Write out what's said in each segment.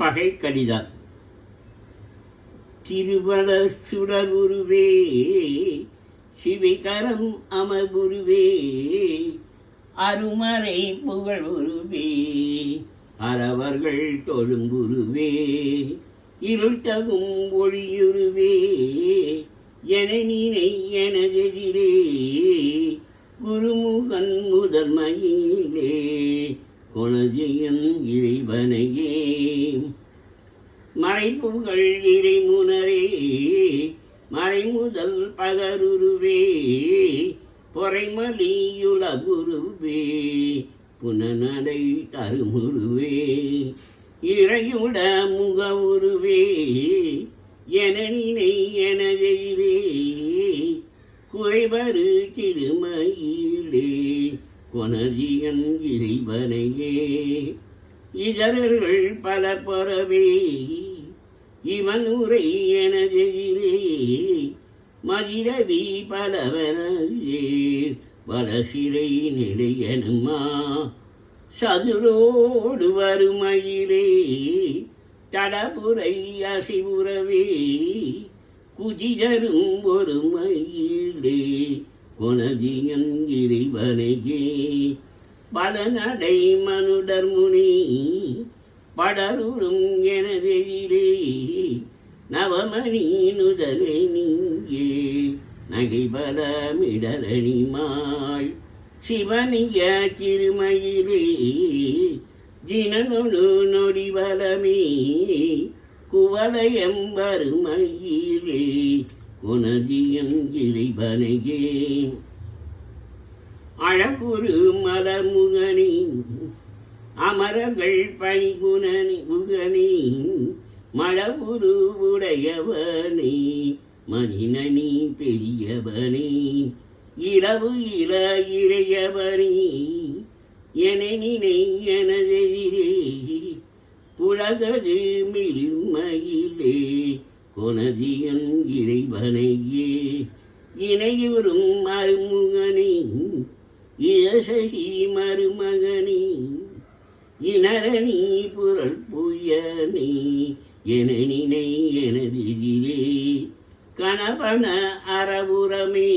பகை கடிதம் திருவள சுடருருவே சிவிகரம் அமர்வுருவே அருமறை புகழ் உருவே அறவர்கள் தொழுங்குருவே இருட்டகும் ஒளியுருவே என நினை எனதெதிரே குருமுகன் முதன்மையிலே குணஜெயன் இறைவனையே. மறைப்புகள் இறைமுனரே மறைமுதல் பகருருவே பொறைமலியுல குருவே புனநடை தருமுருவே இறையுட முகவுருவே என நினை எனதெதிரே குறைவரு திருமயிலே கொனதியன் இறைவனையே. இதரர்கள் பலர் பொறவே இவனுரை எனதெதிரே மதிரவி பலவனே வளசிறை நிலையனுமா சதுரோடு வறுமையிலே தடபுரை அசிவுறவே குதிதரும் ஒரு மயிலே குணதியன் இறைவனையே பல நடை மனுடர் முனி படருறும் எனதெதிரே நவமணி நுதலே நீங்கே நகைபல மிடரணிமாள் சிவனிய திருமயிலே ஜினனொடு நொடிவலமே குவலயம் வறுமையிலே. குணதியன் இறைவனையே. அழகுரு மலமுகனே அமரர்கள் பணிகுணனி முகனி மழவுரு உடையவனே மனிதனி பெரியவனே இரவு இர இறையவனே என நினை எனதெதிரே குழகது மிருமயிலே கொனதியன் இறைவனையே இணையுறும் மருமுகனே இயசசி மருமகனே இனரணி புரள் புயனே என நினை எனதிலே கணபன அறபுறமே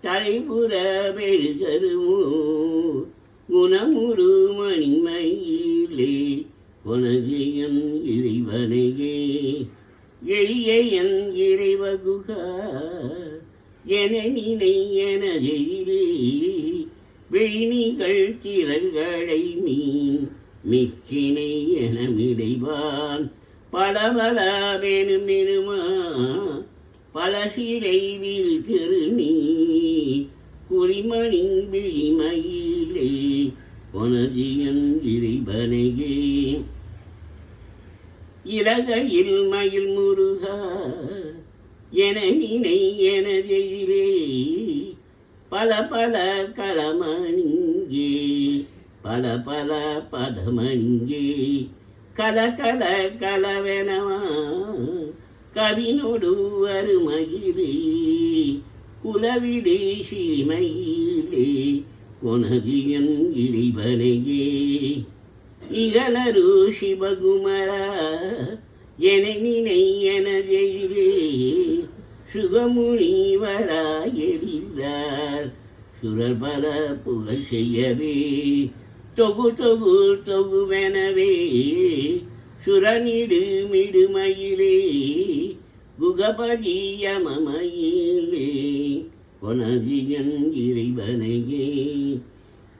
தலைபுற பெருகருமோ குணமுரு மணிமயிலே கொனதியன் இறைவனையே. எளிய என் இறைவகுகா என நினை எனதிலே வெளினிகள் திரள்களை நீ மிச்சினை என மிடைவான். பல பல வேணும் வேணுமெனுமா பல சிறை வீழ் நீ. குளிமணி விழிமயிலே உனதியன் இறைவனையே. இலகையில் மயில் முருகா என நினை எனதெதிரே பல பல களமணிஞ்சி பல பல பதமணிஞ்சி கல கல கலவெனவா கவினொடு அருமகிலே குலவிடே சீமையிலே கொனதியன் இறைவனையே இகலரு சிவகுமரா என நினை சுகமுனிவராயெறிந்தார் சுரர் பல புகழ் செய்யவே தொகு தொகு தொகுவெனவே சுரனிடு மிடுமயிலே குகபதி யமமயிலே கொனதியன் இறைவனையே.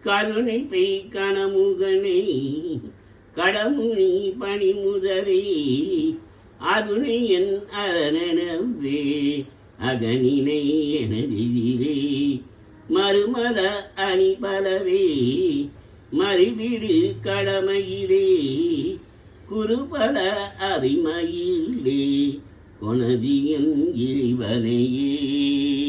கருணை பெய் கணமுகனே கடமுனி பணிமுதரே அருணை என் அரணவே அகனினை எனதிலே மறுமத அணி பலவே மறிவிடு கடமையிலே. குறுபல அறிமையிலே கொனதியன் இறைவனையே.